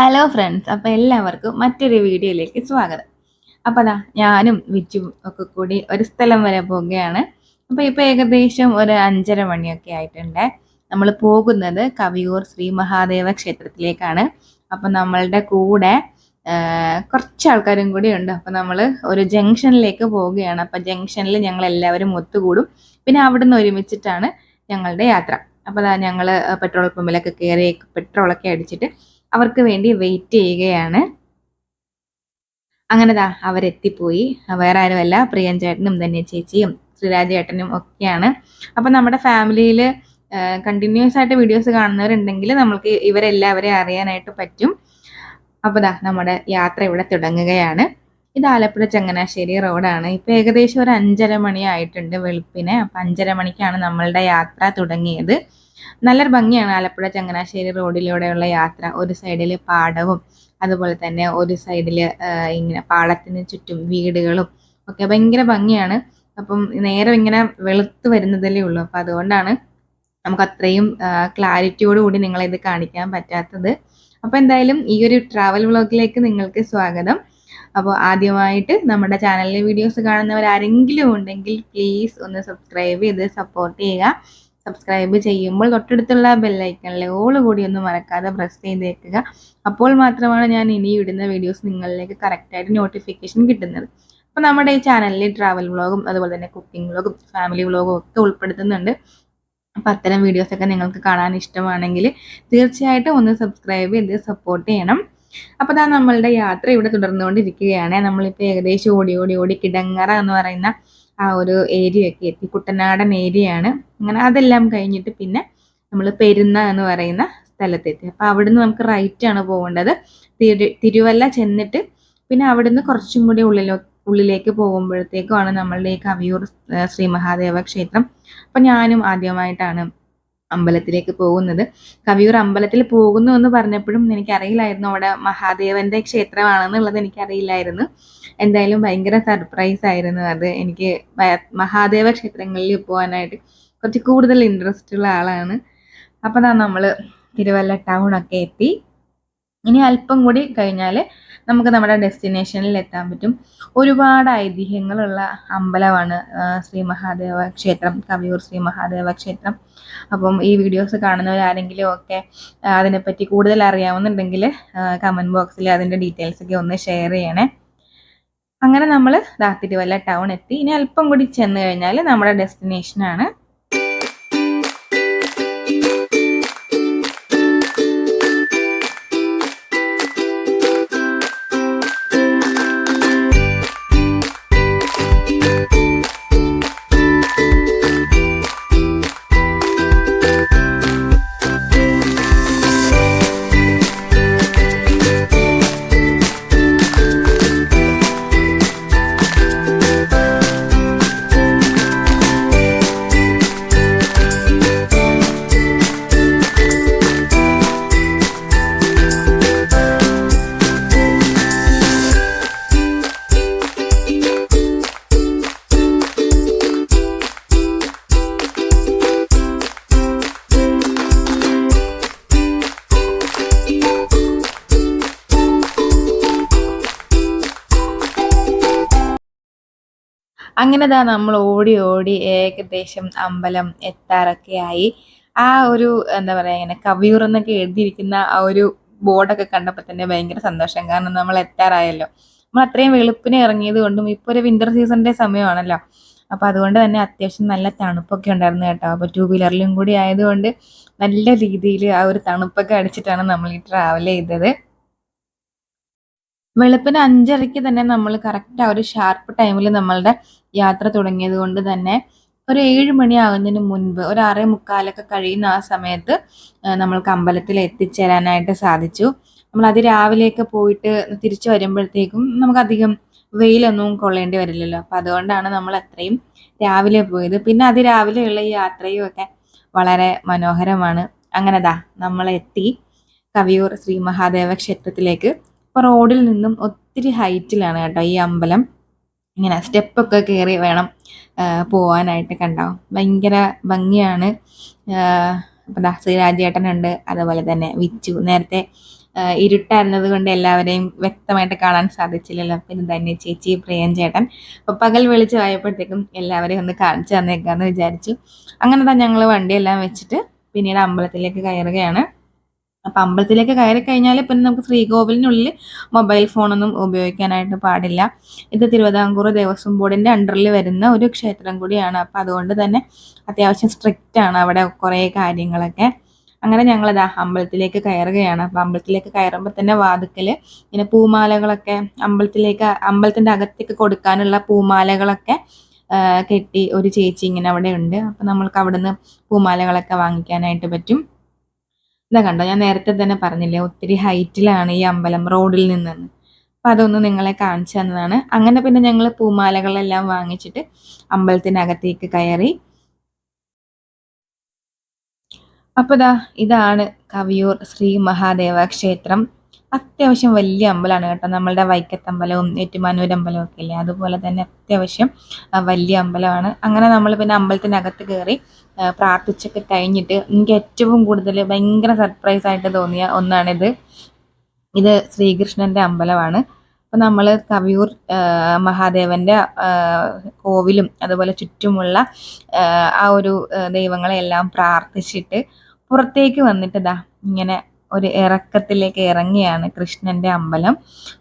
Hello friends അപ്പോൾ എല്ലാവർക്കും മറ്റൊരു വീഡിയോയിലേക്ക് സ്വാഗതം. അപ്പോൾ അതാ ഞാനും വിച്ചും ഒക്കെ കൂടി ഒരു സ്ഥലം വരെ പോവുകയാണ്. അപ്പോൾ ഇപ്പോൾ ഏകദേശം ഒരു അഞ്ചര മണിയൊക്കെ ആയിട്ടുണ്ട്. നമ്മൾ പോകുന്നത് കവിയൂർ ശ്രീ മഹാദേവ ക്ഷേത്രത്തിലേക്കാണ്. അപ്പോൾ നമ്മളുടെ കൂടെ കുറച്ച് ആൾക്കാരും കൂടി ഉണ്ട്. അപ്പോൾ നമ്മൾ ഒരു ജംഗ്ഷനിലേക്ക് പോവുകയാണ്. അപ്പോൾ ജംഗ്ഷനിൽ ഞങ്ങൾ എല്ലാവരും ഒത്തുകൂടും. പിന്നെ അവിടുന്ന് ഒരുമിച്ചിട്ടാണ് ഞങ്ങളുടെ യാത്ര. അപ്പോൾ അതാ ഞങ്ങൾ പെട്രോൾ പമ്പിലൊക്കെ കയറി പെട്രോളൊക്കെ അടിച്ചിട്ട് അവർക്ക് വേണ്ടി വെയിറ്റ് ചെയ്യുകയാണ്. അങ്ങനെ ദാ അവരെത്തിപ്പോയി. വേറെ ആരുമല്ല പ്രിയൻ ചേട്ടനും തന്നെ ചേച്ചിയും ശ്രീരാജ് ചേട്ടനും ഒക്കെയാണ്. അപ്പം നമ്മുടെ ഫാമിലിയിൽ കണ്ടിന്യൂസ് ആയിട്ട് വീഡിയോസ് കാണുന്നവരുണ്ടെങ്കിൽ നമ്മൾക്ക് ഇവരെല്ലാവരെയും അറിയാനായിട്ട് പറ്റും. അപ്പോൾ ദാ നമ്മുടെ യാത്ര ഇവിടെ തുടങ്ങുകയാണ്. ഇത് ആലപ്പുഴ ചങ്ങനാശ്ശേരി റോഡാണ്. ഇപ്പം ഏകദേശം ഒരു അഞ്ചര മണി ആയിട്ടുണ്ട് വെളുപ്പിന്. അപ്പം അഞ്ചര മണിക്കാണ് നമ്മളുടെ യാത്ര തുടങ്ങിയത്. നല്ലൊരു ഭംഗിയാണ് ആലപ്പുഴ ചങ്ങനാശ്ശേരി റോഡിലൂടെയുള്ള യാത്ര. ഒരു സൈഡിൽ പാടവും അതുപോലെ തന്നെ ഒരു സൈഡിൽ ഇങ്ങനെ പാടത്തിന് ചുറ്റും വീടുകളും ഒക്കെ ഭയങ്കര ഭംഗിയാണ്. അപ്പം നേരം ഇങ്ങനെ വെളുത്ത് വരുന്നതല്ലേ ഉള്ളൂ. അപ്പം അതുകൊണ്ടാണ് നമുക്ക് അത്രയും ക്ലാരിറ്റിയോട് കൂടി നിങ്ങളെ ഇത് കാണിക്കാൻ പറ്റാത്തത്. അപ്പോൾ എന്തായാലും ഈ ഒരു ട്രാവൽ വ്ളോഗിലേക്ക് നിങ്ങൾക്ക് സ്വാഗതം. അപ്പോൾ ആദ്യമായിട്ട് നമ്മുടെ ചാനലിലെ വീഡിയോസ് കാണുന്നവർ ആരെങ്കിലും ഉണ്ടെങ്കിൽ പ്ലീസ് ഒന്ന് സബ്സ്ക്രൈബ് ചെയ്ത് സപ്പോർട്ട് ചെയ്യുക. സബ്സ്ക്രൈബ് ചെയ്യുമ്പോൾ തൊട്ടടുത്തുള്ള ബെല്ലൈക്കണിലെ ഓൾ കൂടി ഒന്നും മറക്കാതെ പ്രസ് ചെയ്തേക്കുക അപ്പോൾ മാത്രമാണ് ഞാൻ ഇനി ഇടുന്ന വീഡിയോസ് നിങ്ങളിലേക്ക് കറക്റ്റായിട്ട് നോട്ടിഫിക്കേഷൻ കിട്ടുന്നത്. അപ്പോൾ നമ്മുടെ ഈ ചാനലിൽ ട്രാവൽ വ്ളോഗും അതുപോലെ തന്നെ കുക്കിംഗ് വ്ളോഗും ഫാമിലി വ്ളോഗും ഒക്കെ ഉൾപ്പെടുത്തുന്നുണ്ട്. അപ്പോൾ അത്തരം വീഡിയോസൊക്കെ നിങ്ങൾക്ക് കാണാൻ ഇഷ്ടമാണെങ്കിൽ തീർച്ചയായിട്ടും ഒന്ന് സബ്സ്ക്രൈബ് ചെയ്ത് സപ്പോർട്ട് ചെയ്യണം. അപ്പോൾ അതാ നമ്മളുടെ യാത്ര ഇവിടെ തുടർന്നുകൊണ്ടിരിക്കുകയാണ്. നമ്മളിപ്പോൾ ഏകദേശം ഓടി ഓടി ഓടി കിടങ്ങറ എന്ന് പറയുന്ന ആ ഒരു ഏരിയ ഒക്കെ എത്തി. കുട്ടനാടൻ ഏരിയയാണ് അങ്ങനെ അതെല്ലാം കഴിഞ്ഞിട്ട് പിന്നെ നമ്മൾ പെരുന്ന എന്ന് പറയുന്ന സ്ഥലത്തെത്തി. അപ്പോൾ അവിടുന്ന് നമുക്ക് റൈറ്റ് ആണ് പോകേണ്ടത്. തിരു തിരുവല്ല ചെന്നിട്ട് പിന്നെ അവിടുന്ന് കുറച്ചും കൂടി ഉള്ളിലോ ഉള്ളിലേക്ക് പോകുമ്പോഴത്തേക്കുമാണ് നമ്മളുടെ ഈ കവിയൂർ ശ്രീ മഹാദേവ ക്ഷേത്രം. അപ്പം ഞാനും ആദ്യമായിട്ടാണ് അമ്പലത്തിലേക്ക് പോകുന്നത്. കവിയൂർ അമ്പലത്തിൽ പോകുന്നു എന്ന് പറഞ്ഞപ്പോഴും എനിക്കറിയില്ലായിരുന്നു അവിടെ മഹാദേവന്റെ ക്ഷേത്രമാണെന്നുള്ളത് എനിക്കറിയില്ലായിരുന്നു. എന്തായാലും ഭയങ്കര സർപ്രൈസ് ആയിരുന്നു അത്. എനിക്ക് മഹാദേവ ക്ഷേത്രങ്ങളിൽ പോകാനായിട്ട് കുറച്ച് കൂടുതൽ ഇൻട്രസ്റ്റ് ഉള്ള ആളാണ്. അപ്പോൾ നമ്മൾ തിരുവല്ല ടൗൺ ഒക്കെ എത്തി. ഇനി അല്പം കൂടി കഴിഞ്ഞാൽ നമുക്ക് നമ്മുടെ ഡെസ്റ്റിനേഷനിൽ എത്താൻ പറ്റും. ഒരുപാട് ഐതിഹ്യങ്ങളുള്ള അമ്പലമാണ് ശ്രീ മഹാദേവ ക്ഷേത്രം കവിയൂർ ശ്രീ മഹാദേവ ക്ഷേത്രം. അപ്പം ഈ വീഡിയോസ് കാണുന്നവരാരെങ്കിലും ഒക്കെ അതിനെപ്പറ്റി കൂടുതൽ അറിയാവുന്നുണ്ടെങ്കിൽ കമന്റ് ബോക്സിൽ അതിന്റെ ഡീറ്റെയിൽസ് ഒക്കെ ഒന്ന് ഷെയർ ചെയ്യണേ. അങ്ങനെ നമ്മൾ ദാത്തിരിവല്ല ടൗൺ എത്തി. ഇനി അല്പം കൂടി ചെന്ന് കഴിഞ്ഞാൽ നമ്മുടെ ഡെസ്റ്റിനേഷനാണ് അങ്ങനെ ദാ നമ്മൾ ഓടി ഓടി ഏകദേശം അമ്പലം എത്താറൊക്കെ ആയി ആ ഒരു എന്താ പറയുക ഇങ്ങനെ കവിയൂർ എന്നൊക്കെ എഴുതിയിരിക്കുന്ന ആ ഒരു ബോർഡൊക്കെ കണ്ടപ്പോൾ തന്നെ ഭയങ്കര സന്തോഷം. കാരണം നമ്മൾ എത്താറായല്ലോ. നമ്മൾ അത്രയും വെളുപ്പിന് ഇറങ്ങിയത് കൊണ്ടും ഇപ്പോൾ ഒരു വിന്റർ സീസണിന്റെ സമയമാണല്ലോ. അപ്പോൾ അതുകൊണ്ട് തന്നെ അത്യാവശ്യം നല്ല തണുപ്പൊക്കെ ഉണ്ടായിരുന്നു കേട്ടോ. അപ്പോൾ ടൂ വീലറിലും കൂടി ആയതുകൊണ്ട് നല്ല രീതിയിൽ ആ ഒരു തണുപ്പൊക്കെ അടിച്ചിട്ടാണ് നമ്മൾ ഈ ട്രാവൽ ചെയ്തത്. വെളുപ്പിന് അഞ്ചരയ്ക്ക് തന്നെ നമ്മൾ കറക്റ്റ് ആ ഒരു ഷാർപ്പ് ടൈമിൽ നമ്മളുടെ യാത്ര തുടങ്ങിയത് കൊണ്ട് തന്നെ ഒരു ഏഴ് മണിയാകുന്നതിന് മുൻപ് ഒരു ആറേ മുക്കാലൊക്കെ കഴിയുന്ന ആ സമയത്ത് നമ്മൾക്ക് അമ്പലത്തിൽ എത്തിച്ചേരാനായിട്ട് സാധിച്ചു. നമ്മൾ അതിരാവിലെയൊക്കെ പോയിട്ട് തിരിച്ചു വരുമ്പോഴത്തേക്കും നമുക്കധികം വെയിലൊന്നും കൊള്ളേണ്ടി വരില്ലല്ലോ. അപ്പം അതുകൊണ്ടാണ് നമ്മൾ അത്രയും രാവിലെ പോയത്. പിന്നെ അതിരാവിലെയുള്ള ഈ യാത്രയും ഒക്കെ വളരെ മനോഹരമാണ്. അങ്ങനെ ദാ നമ്മളെത്തി കവിയൂർ ശ്രീ മഹാദേവ ക്ഷേത്രത്തിലേക്ക് ഇപ്പോൾ റോഡിൽ നിന്നും ഒത്തിരി ഹൈറ്റിലാണ് കേട്ടോ ഈ അമ്പലം. ഇങ്ങനെ സ്റ്റെപ്പൊക്കെ കയറി വേണം പോവാനായിട്ട് കണ്ടോ? ഭയങ്കര ഭംഗിയാണ്. അപ്പം ശ്രീരാജേട്ടനുണ്ട്. അതുപോലെ തന്നെ വിച്ചു. നേരത്തെ ഇരുട്ടായിരുന്നത് കൊണ്ട് എല്ലാവരെയും വ്യക്തമായിട്ട് കാണാൻ സാധിച്ചില്ലല്ലോ. പിന്നെ തന്നെ ചേച്ചി പ്രിയം ചേട്ടൻ. അപ്പോൾ പകൽ വെളിച്ചമായപ്പോഴത്തേക്കും എല്ലാവരെയും ഒന്ന് കാണിച്ചു തന്നേക്കാന്ന് വിചാരിച്ചു. അങ്ങനെ തന്നെ ഞങ്ങൾ വണ്ടിയെല്ലാം വെച്ചിട്ട് പിന്നീട് അമ്പലത്തിലേക്ക് കയറുകയാണ്. അപ്പം അമ്പലത്തിലേക്ക് കയറി കഴിഞ്ഞാൽ പിന്നെ നമുക്ക് ശ്രീകോവിലിനുള്ളിൽ മൊബൈൽ ഫോണൊന്നും ഉപയോഗിക്കാനായിട്ട് പാടില്ല. ഇത് തിരുവിതാംകൂർ ദേവസ്വം ബോർഡിന്റെ അണ്ടറിൽ വരുന്ന ഒരു ക്ഷേത്രം കൂടിയാണ്. അപ്പം അതുകൊണ്ട് തന്നെ അത്യാവശ്യം സ്ട്രിക്റ്റ് ആണ് അവിടെ കുറേ കാര്യങ്ങളൊക്കെ. അങ്ങനെ ഞങ്ങളിതാ അമ്പലത്തിലേക്ക് കയറുകയാണ്. അപ്പം അമ്പലത്തിലേക്ക് കയറുമ്പോൾ തന്നെ വാതുക്കൽ ഇങ്ങനെ പൂമാലകളൊക്കെ അമ്പലത്തിലേക്ക് അമ്പലത്തിന്റെ അകത്തേക്ക് കൊടുക്കാനുള്ള പൂമാലകളൊക്കെ കെട്ടി ഒരു ചേച്ചി ഇങ്ങനെ അവിടെ ഉണ്ട്. അപ്പം നമ്മൾക്ക് അവിടുന്ന് പൂമാലകളൊക്കെ വാങ്ങിക്കാനായിട്ട് പറ്റും. ഇതാ കണ്ടോ ഞാൻ നേരത്തെ തന്നെ പറഞ്ഞില്ലേ ഒത്തിരി ഹൈറ്റിലാണ് ഈ അമ്പലം റോഡിൽ നിന്നെന്ന്. അപ്പം അതൊന്ന് നിങ്ങളെ കാണിച്ചു തന്നതാണ്. അങ്ങനെ പിന്നെ ഞങ്ങൾ പൂമാലകളെല്ലാം വാങ്ങിച്ചിട്ട് അമ്പലത്തിനകത്തേക്ക് കയറി. അപ്പോൾ ഇതാ ഇതാണ് കവിയൂർ ശ്രീ മഹാദേവ ക്ഷേത്രം. അത്യാവശ്യം വലിയ അമ്പലമാണ് കേട്ടോ. നമ്മളുടെ വൈക്കത്തമ്പലവും ഏറ്റുമാനൂർ അമ്പലവും ഒക്കെ ഇല്ലേ? അതുപോലെ തന്നെ അത്യാവശ്യം വലിയ അമ്പലമാണ്. അങ്ങനെ നമ്മൾ പിന്നെ അമ്പലത്തിനകത്ത് കയറി പ്രാർത്ഥിച്ചൊക്കെ കഴിഞ്ഞിട്ട് എനിക്ക് ഏറ്റവും കൂടുതൽ ഭയങ്കര സർപ്രൈസ് ആയിട്ട് തോന്നിയ ഒന്നാണിത്. ഇത് ശ്രീകൃഷ്ണന്റെ അമ്പലമാണ്. അപ്പം നമ്മൾ കവിയൂർ മഹാദേവന്റെ കോവിലും അതുപോലെ ചുറ്റുമുള്ള ആ ഒരു ദൈവങ്ങളെല്ലാം പ്രാർത്ഥിച്ചിട്ട് പുറത്തേക്ക് വന്നിട്ട് ഇതാ ഇങ്ങനെ ഒരു ഇറക്കത്തിലേക്ക് ഇറങ്ങിയാണ് കൃഷ്ണന്റെ അമ്പലം.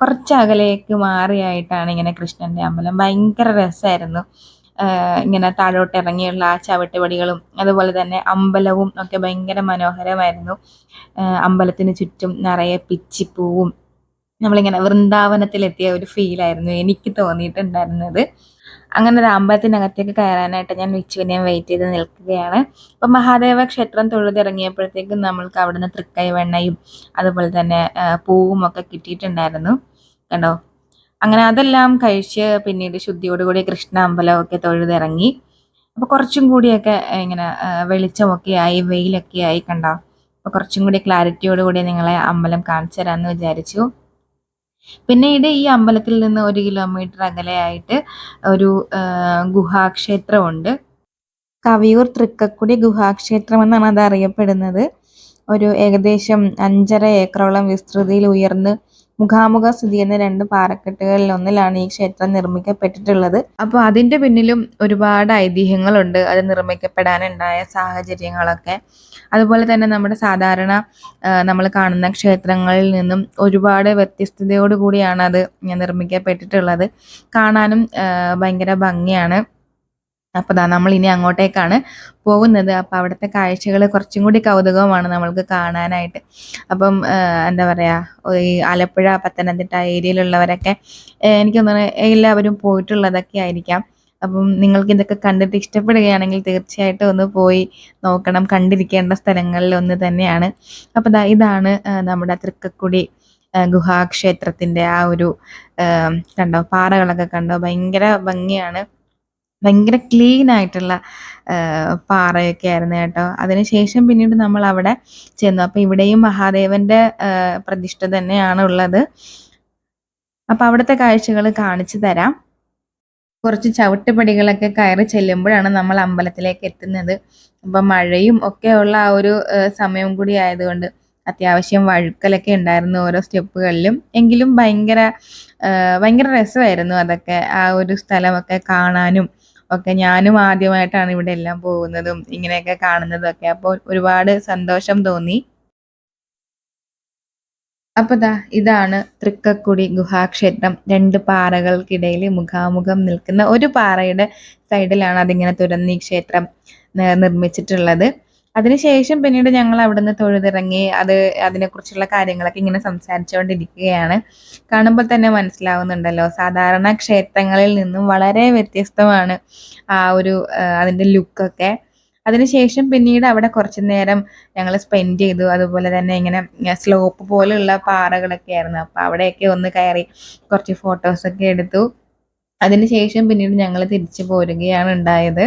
കുറച്ച് അകലേക്ക് മാറിയായിട്ടാണ് ഇങ്ങനെ കൃഷ്ണന്റെ അമ്പലം. ഭയങ്കര രസമായിരുന്നു. ഇങ്ങനെ താഴോട്ട് ഇറങ്ങിയുള്ള ആ ചവിട്ടുപടികളും അതുപോലെ തന്നെ അമ്പലവും ഒക്കെ ഭയങ്കര മനോഹരമായിരുന്നു. അമ്പലത്തിന് ചുറ്റും നിറയെ പിച്ചിപ്പൂവും. നമ്മളിങ്ങനെ വൃന്ദാവനത്തിലെത്തിയ ഒരു ഫീലായിരുന്നു എനിക്ക് തോന്നിയിട്ടുണ്ടായിരുന്നത്. അങ്ങനെ ഒരു അമ്പലത്തിനകത്തേക്ക് കയറാനായിട്ട് ഞാൻ വിച്ചുവിനെയും വെയിറ്റ് ചെയ്ത് നിൽക്കുകയാണ്. അപ്പം മഹാദേവ ക്ഷേത്രം തൊഴുതിറങ്ങിയപ്പോഴത്തേക്കും നമ്മൾക്ക് അവിടുന്ന് തൃക്കൈ വെണ്ണയും അതുപോലെ തന്നെ പൂവും ഒക്കെ കിട്ടിയിട്ടുണ്ടായിരുന്നു. കണ്ടോ? അങ്ങനെ അതെല്ലാം കഴിച്ച് പിന്നീട് ശുദ്ധിയോടുകൂടി കൃഷ്ണ അമ്പലമൊക്കെ തൊഴുതിറങ്ങി. അപ്പോൾ കുറച്ചും കൂടിയൊക്കെ ഇങ്ങനെ വെളിച്ചമൊക്കെ ആയി വെയിലൊക്കെ ആയി കണ്ടോ? അപ്പോൾ കുറച്ചും കൂടി ക്ലാരിറ്റിയോടുകൂടി നിങ്ങളെ അമ്പലം കാണിച്ചു തരാമെന്ന് വിചാരിച്ചു. പിന്നീട് ഈ അമ്പലത്തിൽ നിന്ന് ഒരു കിലോമീറ്റർ അകലെയായിട്ട് ഒരു ഗുഹാക്ഷേത്രമുണ്ട്. കവിയൂർ തൃക്കക്കുടി ഗുഹാക്ഷേത്രം എന്നാണ് അത് അറിയപ്പെടുന്നത് ഒരു ഏകദേശം അഞ്ചര ഏക്കറോളം വിസ്തൃതിയിൽ ഉയർന്ന് മുഖാമുഖം സ്ഥിതി ചെയ്യുന്ന രണ്ട് പാറക്കെട്ടുകളിൽ ഒന്നിലാണ് ഈ ക്ഷേത്രം നിർമ്മിക്കപ്പെട്ടിട്ടുള്ളത്. അപ്പോൾ അതിന്റെ പിന്നിലും ഒരുപാട് ഐതിഹ്യങ്ങളുണ്ട്. അത് നിർമ്മിക്കപ്പെടാനുണ്ടായ സാഹചര്യങ്ങളൊക്കെ. അതുപോലെ തന്നെ നമ്മുടെ സാധാരണ നമ്മൾ കാണുന്ന ക്ഷേത്രങ്ങളിൽ നിന്നും ഒരുപാട് വ്യത്യസ്തതയോടു കൂടിയാണ് അത് നിർമ്മിക്കപ്പെട്ടിട്ടുള്ളത്. കാണാനും ഭയങ്കര ഭംഗിയാണ്. അപ്പോൾ ദാ നമ്മൾ ഇനി അങ്ങോട്ടേക്കാണ് പോകുന്നത്. അപ്പോൾ അവിടുത്തെ കാഴ്ചകൾ കുറച്ചും കൂടി കൗതുകമാണ് നമ്മൾക്ക് കാണാനായിട്ട്. അപ്പം എന്താ പറയുക ഈ ആലപ്പുഴ പത്തനംതിട്ട ഏരിയയിലുള്ളവരൊക്കെ എനിക്ക് തോന്നുന്നു എല്ലാവരും പോയിട്ടുള്ളതൊക്കെ ആയിരിക്കാം. അപ്പം നിങ്ങൾക്ക് ഇതൊക്കെ കണ്ടിട്ട് ഇഷ്ടപ്പെടുകയാണെങ്കിൽ തീർച്ചയായിട്ടും ഒന്ന് പോയി നോക്കണം. കണ്ടിരിക്കേണ്ട സ്ഥലങ്ങളിൽ ഒന്ന് തന്നെയാണ്. അപ്പോൾ ഇതാണ് നമ്മുടെ തൃക്കക്കുടി ഗുഹാക്ഷേത്രത്തിന്റെ ആ ഒരു കണ്ടോ പാറകളൊക്കെ കണ്ടോ? ഭയങ്കര ഭംഗിയാണ്. ഭയങ്കര ക്ലീൻ ആയിട്ടുള്ള പാറയൊക്കെ ആയിരുന്നു കേട്ടോ. അതിനുശേഷം പിന്നീട് നമ്മൾ അവിടെ ചെന്നു. അപ്പോൾ ഇവിടെയും മഹാദേവന്റെ പ്രതിഷ്ഠ തന്നെയാണ് ഉള്ളത്. അപ്പോൾ അവിടുത്തെ കാഴ്ചകൾ കാണിച്ചു തരാം. കുറച്ച് ചവിട്ടുപടികളൊക്കെ കയറി ചെല്ലുമ്പോഴാണ് നമ്മൾ അമ്പലത്തിലേക്ക് എത്തുന്നത്. അപ്പം മഴയും ഒക്കെ ഉള്ള ആ ഒരു സമയം കൂടി ആയതുകൊണ്ട് അത്യാവശ്യം വഴുക്കലൊക്കെ ഉണ്ടായിരുന്നു ഓരോ സ്റ്റെപ്പുകളിലും. എങ്കിലും ഭയങ്കര ഭയങ്കര രസമായിരുന്നു അതൊക്കെ ആ ഒരു സ്ഥലമൊക്കെ കാണാനും. ഒക്കെ ഞാനും ആദ്യമായിട്ടാണ് ഇവിടെ എല്ലാം പോകുന്നതും ഇങ്ങനെയൊക്കെ കാണുന്നതും ഒക്കെ അപ്പോൾ ഒരുപാട് സന്തോഷം തോന്നി. അപ്പോൾ ദാ ഇതാണ് തൃക്കക്കുടി ഗുഹാക്ഷേത്രം. രണ്ട് പാറകൾക്കിടയിൽ മുഖാമുഖം നിൽക്കുന്ന ഒരു പാറയുടെ സൈഡിലാണ് അതിങ്ങനെ തുരന്നീ ക്ഷേത്രം നിർമ്മിച്ചിട്ടുള്ളത്. അതിനുശേഷം പിന്നീട് ഞങ്ങൾ അവിടുന്ന് തൊഴുതിറങ്ങി അത് അതിനെക്കുറിച്ചുള്ള കാര്യങ്ങളൊക്കെ ഇങ്ങനെ സംസാരിച്ചുകൊണ്ടിരിക്കുകയാണ്. കാണുമ്പോൾ തന്നെ മനസ്സിലാവുന്നുണ്ടല്ലോ. സാധാരണ ക്ഷേത്രങ്ങളിൽ നിന്നും വളരെ വ്യത്യസ്തമാണ് ആ ഒരു അതിന്റെ ലുക്കൊക്കെ. അതിനുശേഷം പിന്നീട് അവിടെ കുറച്ച് നേരം ഞങ്ങൾ സ്പെൻഡ് ചെയ്തു. അതുപോലെ തന്നെ ഇങ്ങനെ സ്ലോപ്പ് പോലെയുള്ള പാറകളൊക്കെ ആയിരുന്നു. അപ്പോൾ അവിടെയൊക്കെ ഒന്ന് കയറി കുറച്ച് ഫോട്ടോസൊക്കെ എടുത്തു. അതിനുശേഷം പിന്നീട് ഞങ്ങൾ തിരിച്ചു പോരുകയാണ് ഉണ്ടായത്.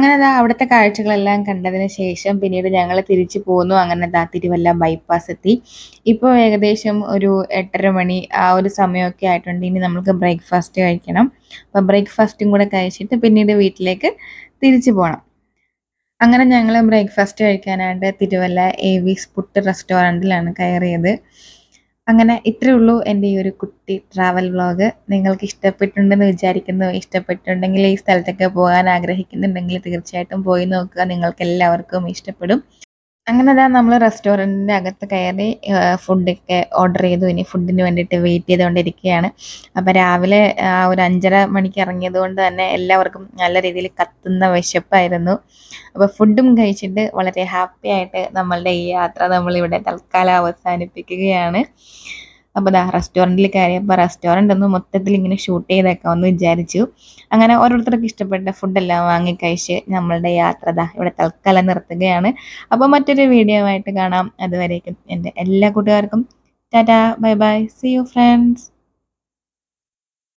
അങ്ങനെ ദാ അവിടുത്തെ കാഴ്ചകളെല്ലാം കണ്ടതിന് ശേഷം പിന്നീട് ഞങ്ങൾ തിരിച്ചു പോന്നു. അങ്ങനെ ദാ തിരുവല്ല ബൈപ്പാസ് എത്തി. ഇപ്പോൾ ഏകദേശം ഒരു എട്ടര മണി ആ ഒരു സമയമൊക്കെ ആയിട്ടുണ്ട്. ഇനി നമുക്ക് ബ്രേക്ക്ഫാസ്റ്റ് കഴിക്കണം. അപ്പോൾ ബ്രേക്ക്ഫാസ്റ്റും കൂടെ കഴിച്ചിട്ട് പിന്നീട് വീട്ടിലേക്ക് തിരിച്ചു പോകണം അങ്ങനെ ഞങ്ങൾ ബ്രേക്ക്ഫാസ്റ്റ് കഴിക്കാനായിട്ട് തിരുവല്ല എ വിസ് പുട്ട് റെസ്റ്റോറന്റിലാണ് കയറിയത്. അങ്ങനെ ഇത്രയേ ഉള്ളൂ എന്റെ ഈ ഒരു കുട്ടി ട്രാവൽ വ്ളോഗ് നിങ്ങൾക്ക് ഇഷ്ടപ്പെട്ടിട്ടുണ്ടെന്ന് വിചാരിക്കുന്നു. ഇഷ്ടപ്പെട്ടിട്ടുണ്ടെങ്കിൽ ഈ സ്ഥലത്തൊക്കെ പോകാൻ ആഗ്രഹിക്കുന്നുണ്ടെങ്കിൽ തീർച്ചയായിട്ടും പോയി നോക്കുക. നിങ്ങൾക്ക് എല്ലാവർക്കും ഇഷ്ടപ്പെടും. അങ്ങനെ അതാ നമ്മൾ റെസ്റ്റോറന്റിന്റെ അകത്ത് കയറി ഫുഡൊക്കെ ഓർഡർ ചെയ്തു. ഇനി ഫുഡിന് വേണ്ടിയിട്ട് വെയിറ്റ് ചെയ്തുകൊണ്ടിരിക്കുകയാണ് അപ്പോൾ രാവിലെ ആ ഒരു അഞ്ചര മണിക്ക് ഇറങ്ങിയത് കൊണ്ട് തന്നെ എല്ലാവർക്കും നല്ല രീതിയിൽ കത്തുന്ന വിശപ്പായിരുന്നു. അപ്പോൾ ഫുഡും കഴിച്ചിട്ട് വളരെ ഹാപ്പി ആയിട്ട് നമ്മളുടെ ഈ യാത്ര നമ്മളിവിടെ തൽക്കാലം അവസാനിപ്പിക്കുകയാണ്. അപ്പോൾ ദാ റെസ്റ്റോറന്റിൽ കയറിയപ്പോൾ റെസ്റ്റോറന്റ് ഒന്ന് മൊത്തത്തിൽ ഇങ്ങനെ ഷൂട്ട് ചെയ്തേക്കാം എന്ന് വിചാരിച്ചു. അങ്ങനെ ഓരോരുത്തർക്ക് ഇഷ്ടപ്പെട്ട ഫുഡെല്ലാം വാങ്ങിക്കഴിച്ച് നമ്മളുടെ യാത്ര ദാ ഇവിടെ തൽക്കാലം നിർത്തുകയാണ്. അപ്പോൾ മറ്റൊരു വീഡിയോ ആയിട്ട് കാണാം. അതുവരേക്കും എന്റെ എല്ലാ കൂട്ടുകാർക്കും. Tata bye bye. See you friends